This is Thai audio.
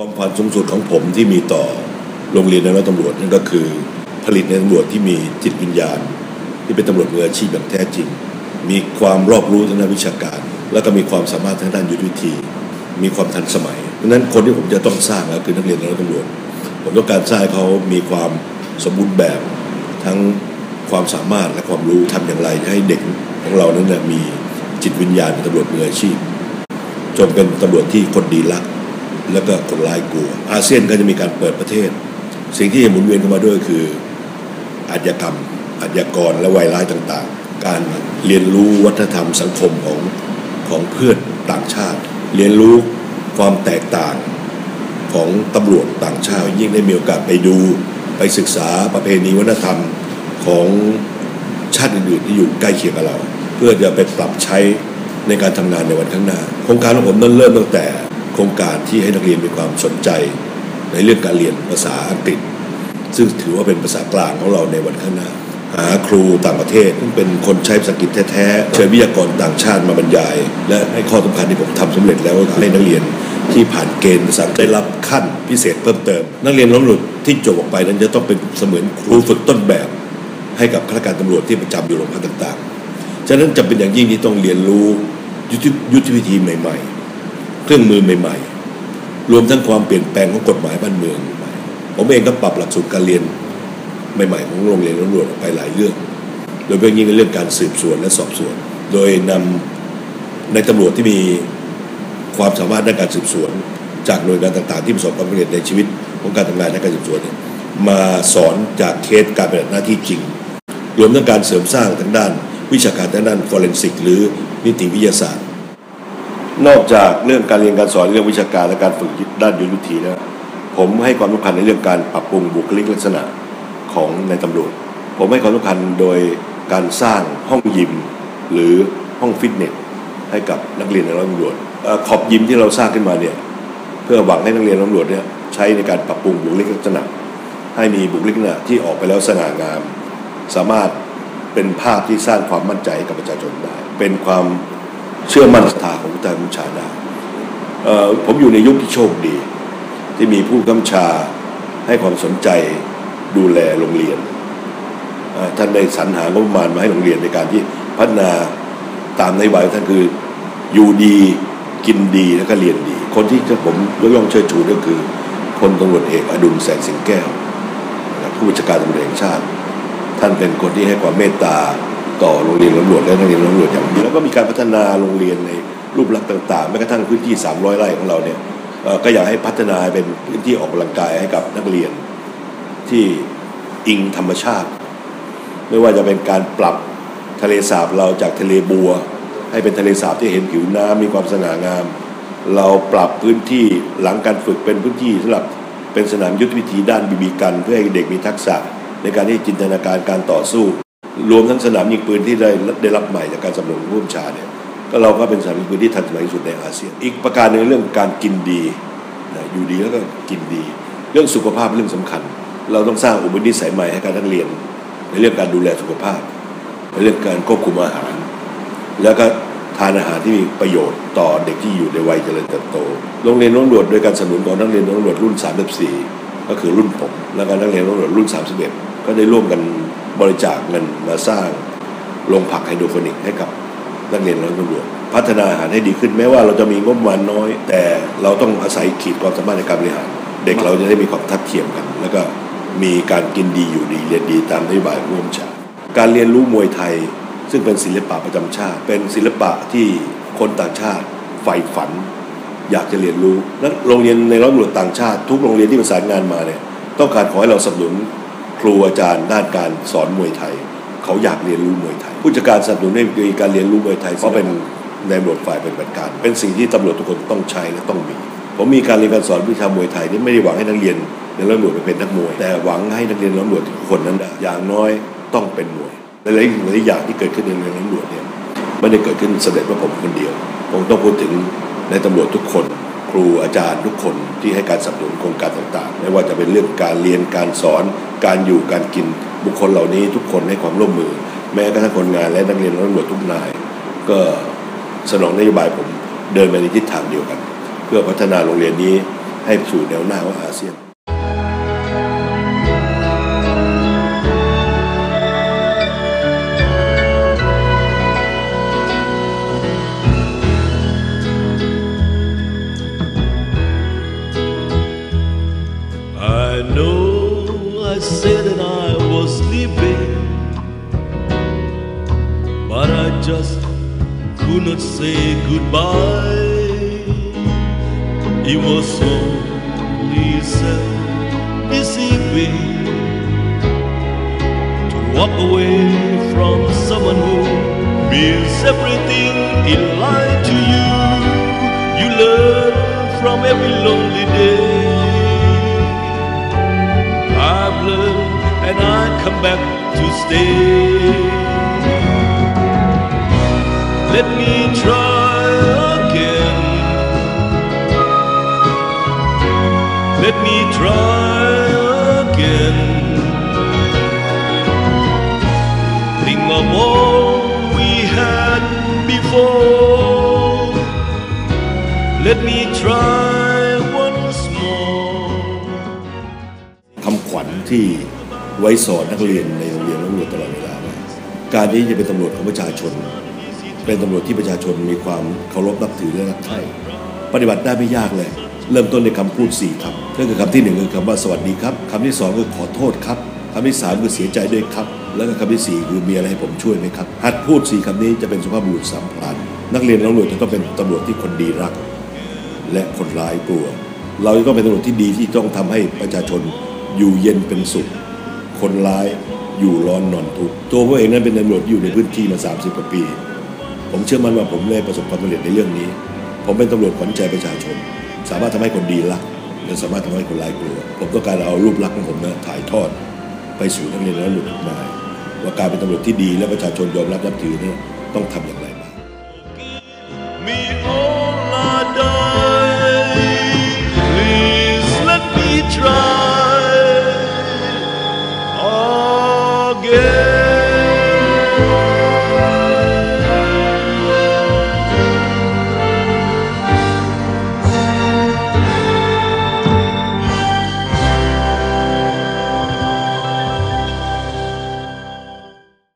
ความฝันสูงสุดของผมที่มีต่อโรงเรียนในร้อยตำรวจนั่นก็คือผลิตในตำรวจที่มีจิตวิญญาณ ที่เป็นตำรวจมืออาชีพอย่างแท้จริง มีความรอบรู้ทางด้านวิชาการ แล้วก็มีความสามารถทางด้านยุทธวิธี มีความทันสมัยดังนั้นคนที่ผมจะต้องสร้างก็คือนักเรียนในร้อยตำรวจผมต้องการสร้างเขามีความสมบูรณ์แบบทั้งความสามารถและความรู้ทำอย่างไรให้เด็กของเรานั้นนะมีจิตวิญญาณเป็นตำรวจมืออาชีพจนเป็นตำรวจที่คนดีรัก แล้วก็คนร้ายกลัว อาเซียนก็จะมีการเปิดประเทศ สิ่งที่หมุนเวียนเข้ามาด้วยคืออาชญากรรมอาชญากรและวัยร้ายต่างๆ การเรียนรู้วัฒนธรรมสังคมของของเพื่อนต่างชาติ เรียนรู้ความแตกต่างของตำรวจต่างชาติ ยิ่งได้มีโอกาสไปดูไปศึกษาประเพณีวัฒนธรรมของชาติอื่นๆที่อยู่ใกล้เคียงกับเรา เพื่อจะไปปรับใช้ในการทำงานในวันข้างหน้าโครงการของผมนั้นเริ่มตั้งแต่ โครงการที่ให้นักเรียนมีความสนใจในเรื่องการเรียนภาษาอังกฤษ ซึ่งถือว่าเป็นภาษากลางของเราในวันข้างหน้า หาครูต่างประเทศซึ่งเป็นคนใช้ภาษาอังกฤษแท้ๆเชิญวิทยากรต่างชาติมาบรรยาย และให้ข้อสำคัญที่ผมทำสำเร็จแล้วก็คือให้นักเรียนที่ผ่านเกณฑ์ภาษาอังได้รับขั้นพิเศษเพิ่มเติม นักเรียนล้มหลุดที่จบออกไปนั้นจะต้องเป็นเสมือนครูฝึกต้นแบบ ให้กับข้าราชการตำรวจที่ประจำอยู่โรงพักต่างๆ ฉะนั้นจำเป็นอย่างยิ่งที่ต้องเรียนรู้ยุทธวิธีใหม่ ๆ เครื่องมือใหม่ ๆ รวมทั้งความเปลี่ยนแปลงของกฎหมายบ้านเมืองใหม่ผมเองก็ปรับหลักสูตรการเรียนใหม่ๆ ของโรงเรียนตำรวจไปหลายเรื่อง โดยเฉพาะยิ่งในเรื่องการสืบสวนและสอบสวน โดยนำในตำรวจที่มีความสามารถด้านการสืบสวน จากหน่วยงานต่างๆ ที่ประสบความสำเร็จในชีวิตของการทำงานในการสืบสวนเนี่ยมาสอนจากเคสการปฏิบัติหน้าที่จริง รวมทั้งการเสริมสร้างทางด้าน วิชาการทางด้านฟอเรนซิก หรือนิติวิทยาศาสตร์ นอกจากเรื่องการเรียนการสอนเรื่องวิชาการและการฝึกด้านยุทธวิธีแล้วผมให้ความสำคัญในเรื่องการปรับปรุงบุคลิกลักษณะของในตำรวจ ผมให้ความสำคัญโดยการสร้างห้องยิม หรือห้องฟิตเนสให้กับนักเรียนในร้อยตำรวจขอบยิมที่เราสร้างขึ้นมาเนี่ยเพื่อหวังให้นักเรียนตำรวจเนี่ยใช้ในการปรับปรุงบุคลิกลักษณะ ให้มีบุคลิกลักษณะที่ออกไปแล้วสง่างาม สามารถเป็นภาพที่สร้างความมั่นใจกับประชาชนได้ เป็นความ เชื่อมั่นศรัทธาของผู้ใต้บัญชาได้ผมอยู่ในยุคที่โชคดี ที่มีผู้กำชาให้ความสนใจดูแลโรงเรียน ท่านได้สรรหางบประมาณมาให้โรงเรียนในการที่พัฒนาตามนโยบายท่านคืออยู่ดีกินดีแล้วก็เรียนดี คนที่ผมยกย่องเชิดชูก็คือพลตำรวจเอกอดุลแสงสิงแก้ว ผู้บัญชาการตำรวจแห่งชาติ ท่านเป็นคนที่ให้ความเมตตา ต่อโรงเรียนตำรวจและนักเรียนตำรวจอย่างดีแล้วก็มีการพัฒนาโรงเรียนในรูปลักษณ์ต่างๆแม้กระทั่งพื้นที่ 300 ไร่ของเราเนี่ยก็อยากให้พัฒนาเป็นพื้นที่ออกกำลังกายให้กับนักเรียนที่อิงธรรมชาติ ไม่ว่าจะเป็นการปรับทะเลสาบเราจากทะเลบัว ให้เป็นทะเลสาบที่เห็นผิวน้ำมีความสง่างาม เราปรับพื้นที่หลังการฝึกเป็นพื้นที่สำหรับเป็นสนามยุทธวิธีด้านบีบีกัน เพื่อให้เด็กมีทักษะในการที่จินตนาการการต่อสู้ รวมทั้งสนามยิงปืนที่ได้ได้รับใหม่จากการสำรวจผู้บัญชาเนี่ยก็เราก็เป็นสนามยิงปืนที่ทันสมัยที่สุดในอาเซียน อีกประการหนึ่งเรื่องการกินดีนะอยู่ดีแล้วก็กินดี เรื่องสุขภาพเป็นเรื่องสำคัญ เราต้องสร้างอุปนิสัยใหม่ให้กับนักเรียน ในเรื่องการดูแลสุขภาพในเรื่องการควบคุมอาหาร แล้วก็ทานอาหารที่มีประโยชน์ต่อเด็กที่อยู่ในวัยเจริญเติบโต โรงเรียนตำรวจโดยการสนับสนุนของนักเรียนตำรวจรุ่น 34 ก็คือรุ่นผม แล้วก็นักเรียนตำรวจรุ่น 31 ก็ได้ร่วมกัน บริจาคเงินมาสร้างโรงผักไฮโดรโปนิกให้กับนักเรียนร้อยตำรวจพัฒนาอาหารให้ดีขึ้นแม้ว่าเราจะมีงบประมาณน้อย แต่เราต้องอาศัยขีดความสามารถในการบริหาร เด็กเราจะได้มีความทัดเทียมกัน แล้วก็มีการกินดีอยู่ดีเรียนดีตามนโยบายร่วมชาติการเรียนรู้มวยไทย ซึ่งเป็นศิลปะประจำชาติ เป็นศิลปะที่คนต่างชาติใฝ่ฝัน อยากจะเรียนรู้นั้นโรงเรียนในร้อยตำรวจต่างชาติ ทุกโรงเรียนที่ประสานงานมาเนี่ยต้องการขอให้เราสนับสนุน ครูอาจารย์ด้านการสอนมวยไทย เขาอยากเรียนรู้มวยไทย ผู้จัดการสนับสนุนให้มีการเรียนรู้มวยไทยเพราะเป็นในตำรวจฝ่ายเปฏิบัติการ เป็นสิ่งที่ตำรวจทุกคนต้องใช้และต้องมี ผมมีการเรียนการสอนวิชามวยไทยนี่ไม่ได้หวังให้นักเรียนในร้อยตำรวจไปเป็นนักมวย แต่หวังให้นักเรียนร้อยตำรวจทุกคนนั้นอย่างน้อยต้องเป็นมวยหลายๆหลายอย่างที่เกิดขึ้นในเรือนตำรวจเนี่ยไม่ได้เกิดขึ้นเสด็จว่าผมคนเดียวผมต้องพูดถึงในตำรวจทุกคน ครูอาจารย์ทุกคนที่ให้การสนับสนุนโครงการต่างๆ ไม่ว่าจะเป็นเรื่องการเรียนการสอน การอยู่การกินบุคคลเหล่านี้ทุกคนให้ความร่วมมือ แม้กระทั่งคนงานและนักเรียนตำรวจทุกนาย ก็สนองนโยบายผมเดินไปในทิศทางเดียวกัน เพื่อพัฒนาโรงเรียนนี้ให้สู่แนวหน้าของอาเซียน I said that I was leaving, but I just could not say goodbye. It was so deceiving to walk away from someone who means everything in life to you. You learn from every lonely day. I've and I come back to stay. Let me try again. Let me try again. Think of all we had before. Let me try ที่ไว้สอนนักเรียนในโรงเรียนตำรวจตลอดเวลาว่าการที่จะเป็นตำรวจของประชาชน เป็นตำรวจที่ประชาชนมีความเคารพนับถือและรักใคร่ปฏิบัติได้ไม่ยากเลย เริ่มต้นในคำพูดสี่คำก็คือคำที่หนึ่งคือคำว่าสวัสดีครับคำที่สองคือขอโทษครับคำที่สามคือเสียใจด้วยครับ แล้วก็คำที่สี่คือมีอะไรให้ผมช่วยไหมครับหัดพูดสี่คำนี้จะเป็นสุภาพบุรุษสามพรานนักเรียนตำรวจจะต้องเป็นตำรวจที่คนดีรัก และคนร้ายกลัว เราจะต้องเป็นตำรวจที่ดีที่ต้องทำให้ประชาชน อยู่เย็นเป็นสุข คนร้ายอยู่ร้อนนอนทุกข์ตัวผมเองนั้นเป็นตำรวจอยู่ในพื้นที่มา 30กว่าปี ผมเชื่อมั่นว่าผมได้ประสบความสำเร็จในเรื่องนี้ ผมเป็นตำรวจขวัญใจประชาชน สามารถทำให้คนดีรักและสามารถทำให้คนร้ายกลัว ผมต้องการเอารูปลักษณ์ของผมนะถ่ายทอด ไปสู่นักเรียนและหลุดมายว่าการเป็นตำรวจที่ดีและประชาชนยอมรับนับถือเนี่ยต้องทำอย่างไร again.